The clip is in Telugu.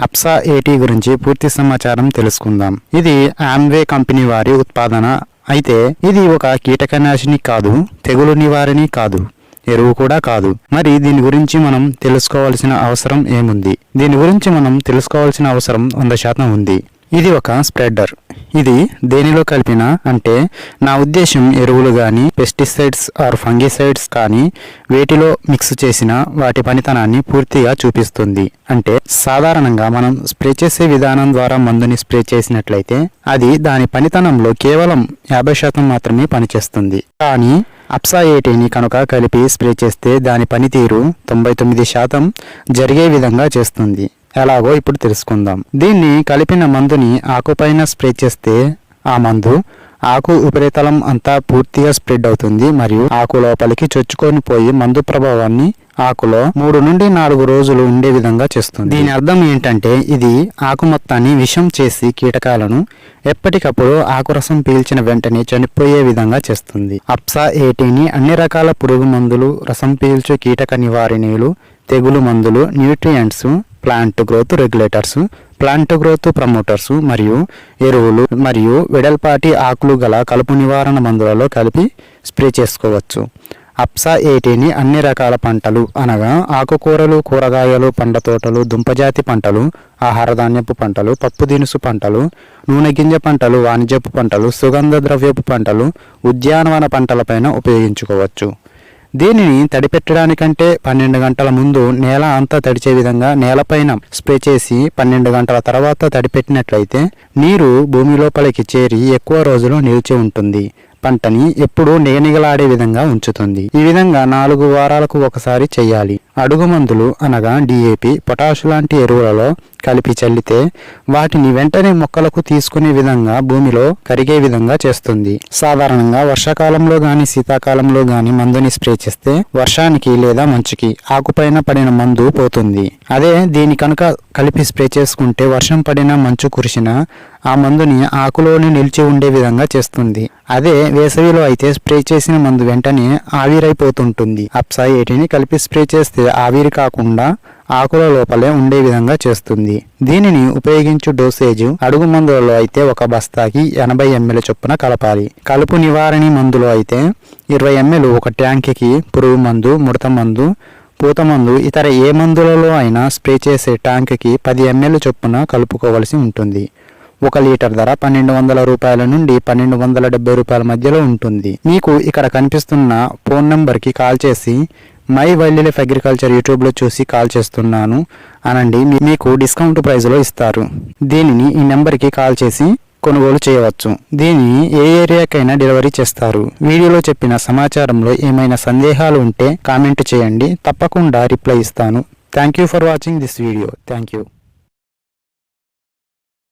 అప్సా ఏటీ గురించి పూర్తి సమాచారం తెలుసుకుందాం. ఇది ఆమ్వే కంపెనీ వారి ఉత్పాదన. అయితే ఇది ఒక కీటకనాశిని కాదు తెగులు నివారణి కాదు ఎరువు కూడా కాదు. మరి దీని గురించి మనం తెలుసుకోవాల్సిన అవసరం ఏముంది? దీని గురించి మనం తెలుసుకోవాల్సిన అవసరం వంద శాతం ఉంది. ఇది ఒక స్ప్రెడర్. ఇది దేనిలో కలిపిన అంటే నా ఉద్దేశం ఎరువులు కానీ పెస్టిసైడ్స్ ఆర్ ఫంగిసైడ్స్ కానీ వేటిలో మిక్స్ చేసిన వాటి పనితనాన్ని పూర్తిగా చూపిస్తుంది. అంటే సాధారణంగా మనం స్ప్రే చేసే విధానం ద్వారా మందుని స్ప్రే చేసినట్లయితే అది దాని పనితనంలో కేవలం యాభై శాతం మాత్రమే పనిచేస్తుంది. కానీ అప్సా ఏటీని కనుక కలిపి స్ప్రే చేస్తే దాని పనితీరు తొంభై తొమ్మిది శాతం జరిగే విధంగా చేస్తుంది. ఎలాగో ఇప్పుడు తెలుసుకుందాం. దీన్ని కలిపిన మందుని ఆకుపైన స్ప్రే చేస్తే ఆ మందు ఆకు ఉపరితలం అంతా పూర్తిగా స్ప్రెడ్ అవుతుంది మరియు ఆకు లోపలికి చొచ్చుకొని పోయి మందు ప్రభావాన్ని ఆకులో మూడు నుండి నాలుగు రోజులు ఉండే విధంగా చేస్తుంది. దీని అర్థం ఏంటంటే ఇది ఆకు మొత్తాన్ని విషం చేసి కీటకాలను ఎప్పటికప్పుడు ఆకు రసం పీల్చిన వెంటనే చనిపోయే విధంగా చేస్తుంది. అప్సా ఏటీని అన్ని రకాల పురుగు మందులు రసం పీల్చు కీటక నివారణలు తెగులు మందులు nutrients plant growth regulators plant growth promoters మరియు ఎరువులు మరియు వెడల్పాటి ఆకులు గల కలుపు నివారణ మందులలో కలిపి స్ప్రే చేసుకోవచ్చు. అప్సా ఏటీని అన్ని రకాల పంటలు అనగా ఆకుకూరలు కూరగాయలు పండ్ల తోటలు దుంపజాతి పంటలు ఆహార ధాన్యపు పంటలు పప్పు దినుసు పంటలు నూనె గింజ పంటలు వాణిజ్యపు పంటలు సుగంధ ద్రవ్యపు పంటలు ఉద్యానవన పంటలపైన ఉపయోగించుకోవచ్చు. దీనిని తడిపెట్టడానికంటే పన్నెండు గంటల ముందు నేల అంతా తడిచే విధంగా నేలపైన స్ప్రే చేసి పన్నెండు గంటల తర్వాత తడిపెట్టినట్లయితే నీరు భూమి లోపలికి చేరి ఎక్కువ రోజులు నిలిచి ఉంటుంది. పంటని ఎప్పుడూ నిగనిగలాడే విధంగా ఉంచుతుంది. ఈ విధంగా నాలుగు వారాలకు ఒకసారి చేయాలి అడుగు మందులు అనగా డిఏపి పొటాషు లాంటి ఎరువులలో కలిపి చల్లితే వాటిని వెంటనే మొక్కలకు తీసుకునే విధంగా భూమిలో కరిగే విధంగా చేస్తుంది. సాధారణంగా వర్షాకాలంలో గాని శీతాకాలంలో గాని మందుని స్ప్రే చేస్తే వర్షానికి లేదా మంచుకి ఆకుపైన పడిన మందు పోతుంది. అదే దీని కనుక కలిపి స్ప్రే చేసుకుంటే వర్షం పడిన మంచు కురిసిన ఆ మందుని ఆకులోని నిలిచి ఉండే విధంగా చేస్తుంది. అదే వేసవిలో అయితే స్ప్రే చేసిన మందు వెంటనే ఆవిరైపోతుంటుంది. అప్సా ఏటిని కలిపి స్ప్రే చేస్తే ఆవిరి కాకుండా ఆకుల లోపలే ఉండే విధంగా చేస్తుంది. దీనిని ఉపయోగించు డోసేజ్ అడుగు మందులలో అయితే ఒక బస్తాకి ఎనభై ఎంఎల్ చొప్పున కలపాలి. కలుపు నివారణ మందులో అయితే ఇరవై ఎంఎల్ ఒక ట్యాంక్కి పురుగు మందు ముడత మందు పూత మందు ఇతర ఏ మందులలో అయినా స్ప్రే చేసే ట్యాంక్కి పది ఎంఎల్ చొప్పున కలుపుకోవలసి ఉంటుంది. ఒక లీటర్ ధర పన్నెండు వందల రూపాయల నుండి పన్నెండు వందల డెబ్బై రూపాయల మధ్యలో ఉంటుంది. మీకు ఇక్కడ కనిపిస్తున్న ఫోన్ నెంబర్కి కాల్ చేసి మై వైల్డ్ లైఫ్ అగ్రికల్చర్ యూట్యూబ్లో చూసి కాల్ చేస్తున్నాను అనండి మీకు డిస్కౌంట్ ప్రైస్లో ఇస్తారు. దీనిని ఈ నెంబర్కి కాల్ చేసి కొనుగోలు చేయవచ్చు. దీనిని ఏ ఏరియాకైనా డెలివరీ చేస్తారు. వీడియోలో చెప్పిన సమాచారంలో ఏమైనా సందేహాలు ఉంటే కామెంట్ చేయండి. తప్పకుండా రిప్లై ఇస్తాను. Thank you for watching this video. Thank you.